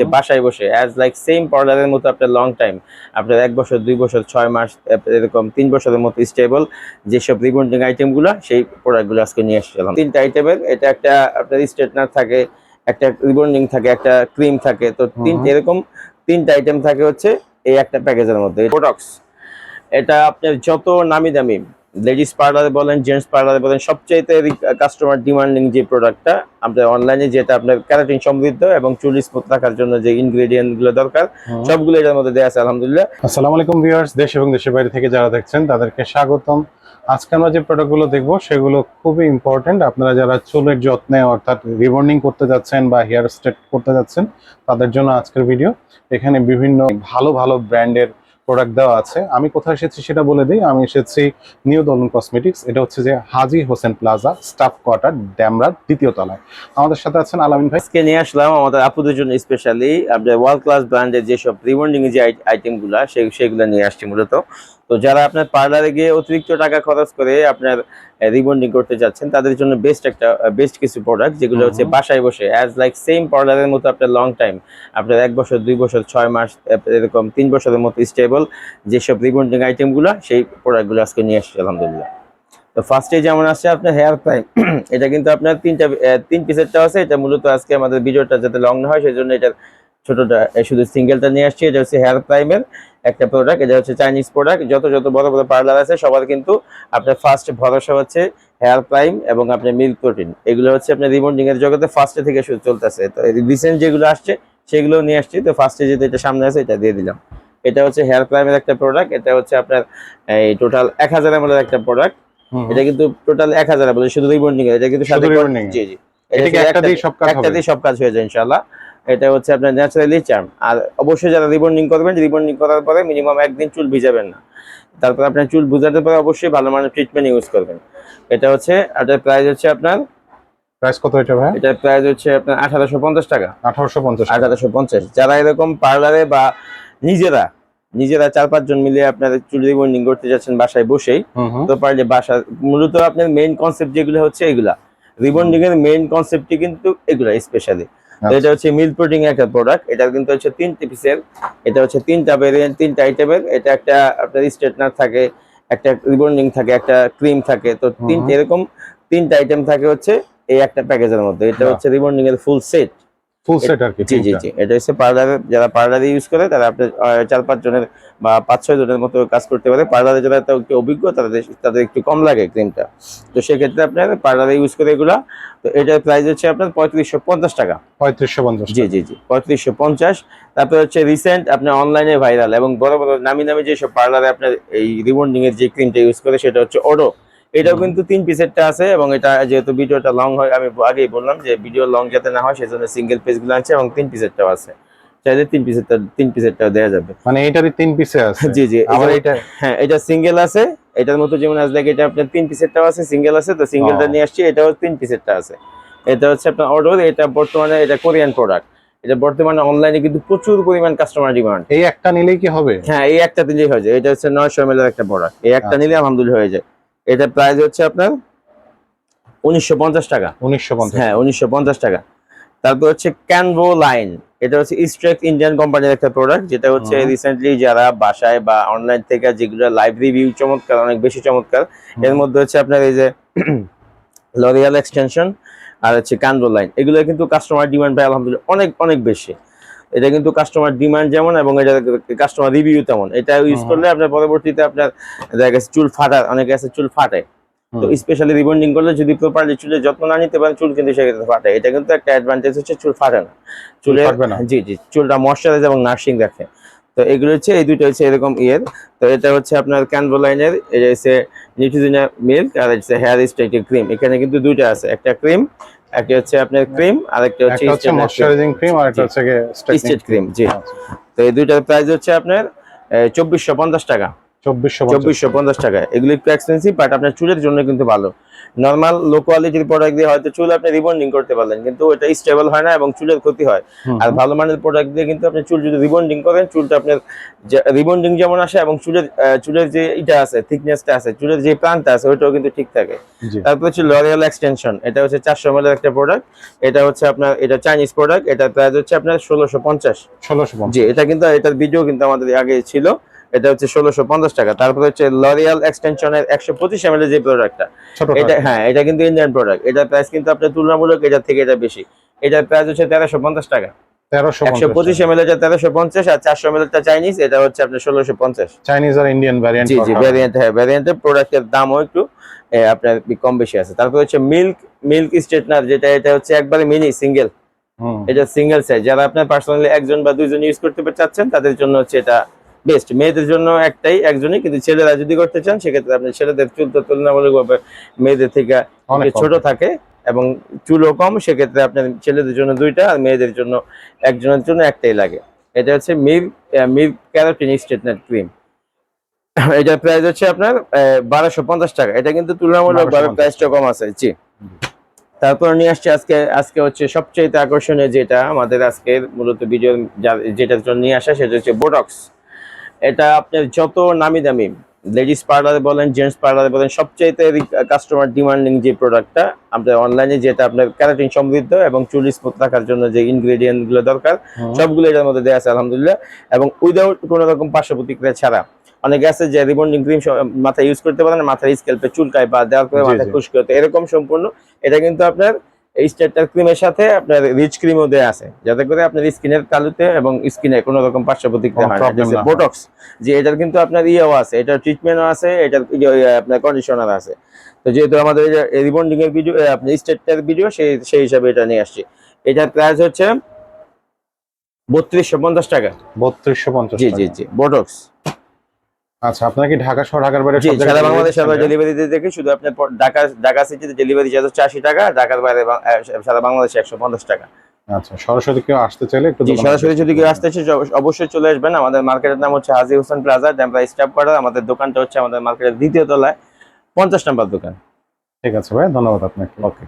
যে বাসায় বসে অ্যাজ লাইক সেম পার্লারের মতো আপনার লং টাইম আপনার এক বছর দুই বছর ছয় মাস এরকম তিন বছরের মতো স্টেবল যেসব রিবন্ডিং আইটেমগুলো সেই প্রোডাক্টগুলো আজকে নিয়ে এসেছিলাম। তিনটা আইটেমের এটা একটা আপনার স্ট্রেটনার থাকে একটা রিবন্ডিং থাকে একটা ক্রিম থাকে। তো তিন এরকম তিনটা আইটেম থাকে হচ্ছে এই একটা প্যাকেজের মধ্যে। প্রোডাক্টস এটা আপনার যত নামি দামি লেডিস পার্লারে বলেন জেন্টস পার্লারে বলেন সবচেয়ে কাস্টমার ডিমান্ডিং যে প্রোডাক্টটা আপনার অনলাইনে যেটা আপনার ক্যারাটিন সমৃদ্ধ এবং চুল স্মুথ রাখার জন্য যে ইনগ্রেডিয়েন্টগুলো দরকার সবগুলো এটার মধ্যে দেওয়া আছে আলহামদুলিল্লাহ। আসসালামু আলাইকুম ভিউয়ার্স দেশ এবং দেশের বাইরে থেকে যারা দেখছেন তাদেরকে স্বাগতম। আজকে আমরা যে প্রোডাক্টগুলো দেখব সেগুলো খুবই ইম্পর্টেন্ট আপনারা যারা চুলের যত্নে অর্থাৎ রিবন্ডিং করতে যাচ্ছেন বা হেয়ার স্ট্রেট করতে যাচ্ছেন তাদের জন্য আজকের ভিডিও এখানে বিভিন্ন ভালো ভালো ব্র্যান্ডের প্রোডাক্ট দেওয়া আছে। আমি কোথায় এসেছি সেটা বলে দিই। আমি এসেছি নিউ দলন কসমেটিক্স এটা হচ্ছে যে Haji Hossain plaza staff quarter, ড্যামরার দ্বিতীয় তলায়। আমাদের সাথে আছেন আলামিন ভাই। আজকে নিয়ে আসলাম আমাদের আপুদের জন্য স্পেশালি আপনার ওয়ার্ল্ড ক্লাস ব্র্যান্ডের যেসব রিমন্ডিং যে আইটেমগুলো সেগুলো নিয়ে আসছি মূলত। তো যারা আপনার পার্লারে গিয়ে অতিরিক্ত টাকা খরচ করে আপনার রিবন্ডিং করতে যাচ্ছেন তাদের জন্য বেস্ট একটা বেস্ট কিছু প্রোডাক্ট যেগুলো হচ্ছে বাসায় বসে অ্যাজ লাইক সেম পার্লারের মতো আপনার লং টাইম আপনার এক বছর দুই বছর ছয় মাস এরকম তিন বছরের মতো স্টেবল যেসব রিবন্ডিং আইটেমগুলো সেই প্রোডাক্টগুলো আজকে নিয়ে আসছি আলহামদুলিল্লাহ। তো ফার্স্টে যেমন আসছে আপনার হেয়ার প্রাইম এটা কিন্তু আপনার তিনটা তিন পিসেরটা আছে এটা মূলত আজকে আমাদের ভিডিওটা যাতে লং না হয় সেই জন্য এটার ছোটটা শুধু সিঙ্গেলটা নিয়ে আসছি এটা হচ্ছে হেয়ার প্রাইমের একটা প্রোডাক্ট এটা হচ্ছে চাইনিজ প্রোডাক্ট যত যত বড় বড় পার্লার আছে সবার কিন্তু আপনার ফার্স্ট ভরসা হচ্ছে হেয়ার প্রাইম এবং আপনার মিল্ক প্রোটিন এগুলো হচ্ছে আপনার রিবন্ডিং এর জগতে ফার্স্টে থেকে শুরু চলতেছে। তো রিসেন্ট যেগুলো আসছে সেগুলো নিয়ে আসছি। তো ফার্স্টে যেটা এটা সামনে আছে এটা দিয়ে দিলাম। এটা হচ্ছে হেয়ার প্রাইমের একটা প্রোডাক্ট এটা হচ্ছে আপনার এই টোটাল এক হাজার এমএল একটা প্রোডাক্ট এটা কিন্তু টোটাল এক হাজার বলে শুধু রিবন্ডিং এটা কিন্তু সাথে জি জি। এটা কি একটা দিয়েই সব কাজ হবে? একটা দিয়ে সব কাজ হয়ে যায় ইনশাআল্লাহ। এটা হচ্ছে আপনার ন্যাচারালি চার্ম আর অবশ্যই যারা রিবন্ডিং করবেন রিবন্ডিং করার পরে মিনিমাম একদিন চুল ভিজাবেন না। তারপর আপনার চুল ভিজাতে পরে অবশ্যই ভালো মানের ট্রিটমেন্ট ইউজ করবেন। এটা হচ্ছে এটার প্রাইস হচ্ছে আপনার প্রাইস কত এটা ভাই? এটার প্রাইস হচ্ছে আপনার আঠারোশো পঞ্চাশ টাকা। আঠারোশো পঞ্চাশ আঠারোশো পঞ্চাশ। যারা এরকম পার্লারে বা নিজেরা নিজেরা চার পাঁচজন মিলে আপনার চুল রিবন্ডিং করতে যাচ্ছেন বাসায় বসেই তো পারলে বাসা মূলত আপনার মেইন কনসেপ্ট যেগুলো হচ্ছে এগুলা। রিবন্ডিং এর মেইন কনসেপ্টই কিন্তু এগুলা স্পেশালি। এটা হচ্ছে মিল প্রোটিন একটা প্রোডাক্ট এটা কিন্তু হচ্ছে তিনটে পিসের এটা হচ্ছে তিনটা ভেরিয়েন্ট তিনটা আইটেমের এটা একটা আপনার স্ট্রেটনার থাকে একটা রিবন্ডিং থাকে একটা ক্রিম থাকে তো তিনটে এরকম তিনটা আইটেম থাকে হচ্ছে এই একটা প্যাকেজের মধ্যে এটা হচ্ছে রিবন্ডিং এর ফুল সেট ফুল সেট আর কি জি জি জি। এটা হচ্ছে পার্লারে যারা পার্লারে ইউজ করে তারা আপনার আহ, চার পাঁচ জনের বা পাঁচ ছয় জনের মতো কাজ করতে পারে। পার্লারে যারা একটু অভিজ্ঞ তাদের তাদের একটু কম লাগে ক্রিমটা তো সেক্ষেত্রে আপনার পার্লারে ইউজ করে এগুলা তো এটার প্রাইস হচ্ছে আপনার পঁয়ত্রিশশো পঞ্চাশ টাকা। পঁয়ত্রিশশো পঞ্চাশ জি জি জি পঁয়ত্রিশশো পঞ্চাশ। তারপরে হচ্ছে রিসেন্ট আপনার অনলাইনে ভাইরাল এবং বড় বড় নামি নামি যেসব পার্লারে আপনার এই রিবন্ডিং এর যে ক্রিমটা ইউজ করে সেটা হচ্ছে ওডো এটাও কিন্তু তিন পিসেরটা আছে এবং এটা যেহেতু ভিডিওটা লং হয় আমি আগেই বললাম যে ভিডিও লং যাতে না হয় সেজন্য সিঙ্গেল পিসগুলো আছে এবং তিন পিসেরটাও আছে। চাইলে তিন পিসেরটা তিন পিসেরটাও দেওয়া যাবে। মানে এটারই তিন পিসে আছে? জি জি আবার এটা- হ্যাঁ এটা সিঙ্গেল আছে এটার মতো যেমন আজ লাগে এটা আপনার তিন পিসেরটাও আছে সিঙ্গেল আছে তো সিঙ্গেলটা। নিয়ে আসছি এটাও তিন পিসেরটা আছে। এটা হচ্ছে আপনার অর্ডার এটা বর্তমানে এটা কোরিয়ান প্রোডাক্ট এটা বর্তমানে অনলাইনে কিন্তু প্রচুর পরিমাণ কাস্টমার ডিমান্ড এই একটা নিলেই কি হবে? হ্যাঁ এই একটা দিলেই হয়ে যায়। এটা হচ্ছে নয়শো এম একটা প্রোডাক্ট এই একটা আচ্ছা। নিলে আলহামদুলিল্লাহ হয়ে যায়। এটা প্রাইস হচ্ছে আপনার উনিশশো পঞ্চাশ টাকা। উনিশশো পঞ্চাশ হ্যাঁ উনিশশো পঞ্চাশ টাকা। তারপর হচ্ছে ক্যানভো লাইন এটা হচ্ছে ইন্ডিয়ান কোম্পানির একটা প্রোডাক্ট যেটা হচ্ছে রিসেন্টলি যারা বাসায় বা অনলাইন থেকে যেগুলো লাইভ রিভিউ চমৎকার অনেক বেশি চমৎকার। এর মধ্যে হচ্ছে আপনার এই যে লরিয়াল এক্সটেনশন আর হচ্ছে ক্যানভো লাইন এগুলো কিন্তু কাস্টমার ডিমান্ড পায় আলহামদুলিল্লাহ অনেক অনেক বেশি। এটা কিন্তু কাস্টমার ডিমান্ড যেমন এবং এটা কাস্টমার রিভিউ তেমন। এটা ইউজ করলে আপনার পরবর্তীতে আপনার দেখা গেছে চুল ফাটা অনেকে আছে চুল ফাটে। তো স্পেশালি রিবন্ডিং করলে যদি প্রপারলি চুলের যত্ন না নিতে পারেন চুল কিন্তু সেক্ষেত্রে ফাটে। এটা কিন্তু একটা অ্যাডভান্টেজ হচ্ছে চুল ফাটে না। না? জি জি চুলটা ময়শ্চারাইজ এবং নার্সিং রাখে তো এগুলো হচ্ছে এই দুটো হচ্ছে এরকম ইয়ের। তো এটা হচ্ছে আপনার ক্যানভো লাইনের এটা হচ্ছে নিউট্রিজিনা মিল্ক আর হচ্ছে হেয়ার স্ট্রাইটের ক্রিম এখানে কিন্তু দুইটা আছে। একটা ক্রিম একটা হচ্ছে আপনার ক্রিম আর একটা হচ্ছে একটা ময়শ্চারাইজিং ক্রিম আর একটা হচ্ছে স্ট্রেটনিং ক্রিম জি। আচ্ছা। তো এই দুইটার প্রাইস হচ্ছে আপনার চব্বিশশো পঞ্চাশ টাকা। চব্বিশশো পঞ্চাশ টাকা এগুলো একটু এক্সপেন্সিভ বাট আপনার চুলের জন্য কিন্তু ভালো। নর্মাল লো কোয়ালিটির প্রোডাক্ট দিয়ে হয়তো চুল আপনি রিবন্ডিং করতে পারলেন কিন্তু এটা স্টেবল হয় না এবং চুলের ক্ষতি হয়। আর ভালো মানের প্রোডাক্ট দিয়ে কিন্তু আপনি চুল যদি রিবন্ডিং করেন চুলটা আপনার রিবন্ডিং যেমন আসে এবং চুলের চুলের যে এটা আছে থিকনেসটা আছে চুলের যে প্রাণটা আছে ওইটাও কিন্তু ঠিক থাকে। তারপর হচ্ছে লরিয়াল এক্সটেনশন এটা হচ্ছে চারশো এর একটা প্রোডাক্ট এটা হচ্ছে আপনার এটা চাইনিজ প্রোডাক্ট এটা প্রাইস হচ্ছে আপনার ষোলোশো পঞ্চাশ। ষোলোশো জি এটা কিন্তু এটার ভিডিও কিন্তু আমাদের আগে ছিল। এটা হচ্ছে ষোলোশো পঞ্চাশ টাকা। তারপর হচ্ছে লরিয়াল এক্সটেনশনের একশো পঁচিশ এম যে প্রোডাক্টটা এটা হ্যাঁ এটা কিন্তু ইন্ডিয়ান প্রোডাক্ট এটার প্রাইস কিন্তু আপনার তুলনামূলক এটার থেকে এটা বেশি। এটার প্রাইস হচ্ছে তেরোশো পঞ্চাশ টাকা। একশো পঁচিশ এম তেরোশো পঞ্চাশ আর চারশো এম এলটা চাইনিজ এটা হচ্ছে আপনার ষোলোশো পঞ্চাশ। চাইনিজ আর Indian variant G G variant হ্যাঁ ভ্যারিয়েন্টের প্রোডাক্টের দামও একটু আপনার কম বেশি আছে। তারপর হচ্ছে মিল্ক মিল্ক স্ট্রেটনার যেটা এটা হচ্ছে একবারে মিনি সিঙ্গেল এটা সিঙ্গেল সাইজ যারা আপনার পার্সোনালি একজন বা দুইজন ইউজ করতে চাচ্ছেন তাদের জন্য হচ্ছে এটা বেস্ট। মেয়েদের জন্য একটাই একজনই কিন্তু ছেলেরা যদি করতে চান সেক্ষেত্রে আপনি ছেলেদের চুল তো তুলনামূলকভাবে মেয়েদের থেকে অনেক ছোট থাকে এবং চুলও কম সেক্ষেত্রে আপনার ছেলেদের জন্য দুইটা আর মেয়েদের জন্য একজনের জন্য একটাই লাগে। এটা হচ্ছে milk milk carotene straightener cream. এটার প্রাইস হচ্ছে আপনার বারোশো পঞ্চাশ টাকা। এটা কিন্তু তুলনামূলকভাবে 1250 প্রাইসটা কম আছে। জি। তারপর নিয়ে আসছে আজকে আজকে হচ্ছে সবচেয়ে আকর্ষণীয় যেটা আমাদের আজকের মূলত ভিডিও যেটার জন্য নিয়ে আসা সেটা হচ্ছে বোটক্স এটা আপনার যত নামি দামি লেডিস পার্লারে বলেন জেন্টস পার্লারে বলেন সবচেয়ে কাস্টমার ডিমান্ডিং যে প্রোডাক্টটা আপনার অনলাইনে যেটা আপনার ক্যারাটিন সমৃদ্ধ এবং চুল স্মুথ রাখার জন্য যে ইনগ্রেডিয়েন্টগুলো দরকার সবগুলো এটার মধ্যে দেওয়া আছে আলহামদুলিল্লাহ। এবং উইদাউট কোনো রকম পার্শ্ব প্রতিক্রিয়া ছাড়া অনেকে আছে যে রিবন্ডিং ক্রিম মাথায় ইউজ করতে পারে না মাথার স্কেলপে চুলকায় বা দেওয়ার পরে মাথায়। খুশকি হতে এরকম সম্পূর্ণ। এটা কিন্তু আপনার এই স্টেটার ক্রিমের সাথে আপনার রিচ ক্রিমও দেওয়া আছে। যাতে করে আপনার স্কিনের তালুতে এবং স্কিনে কোনো রকম পার্শ্ব প্রতিক্রিয়া হয় বোটক্স যে এটার কিন্তু আপনার ইয়েও আছে এটার ট্রিটমেন্টও আছে এটার ইয়ে, ইয়ে, আপনার কন্ডিশনার আছে। তো যেহেতু আমাদের রিবন্ডিং এর ভিডিও আপনার স্টেটার ভিডিও সেই সেই হিসাবে এটা নিয়ে আসছি। এটার প্রাইস হচ্ছে বত্রিশশো পঞ্চাশ টাকা। বত্রিশশো পঞ্চাশ জি জি জি বোটক্স আচ্ছা আপনার কি ঢাকা শহর ঢাকার বাইরে সব সারা বাংলাদেশ দিচ্ছেন? ডেলিভারি দিয়ে দেখি শুধু আপনার ঢাকা ঢাকা সিটিতে ডেলিভারি চার্জ হচ্ছে আশি টাকা ঢাকার বাইরে সারা বাংলাদেশে একশো পঞ্চাশ টাকা। আচ্ছা সরাসরি কেউ আসতে চাইলে একটু জি সরাসরি যদি কেউ আসতে অবশ্যই চলে আসবেন। আমাদের মার্কেটের নাম হচ্ছে Haji Hossain plaza Demra staff quarter আমাদের দোকানটা হচ্ছে আমাদের মার্কেটের দ্বিতীয় তলায় পঞ্চাশ নাম্বার দোকান। ঠিক আছে ভাই ধন্যবাদ আপনাকে। ওকে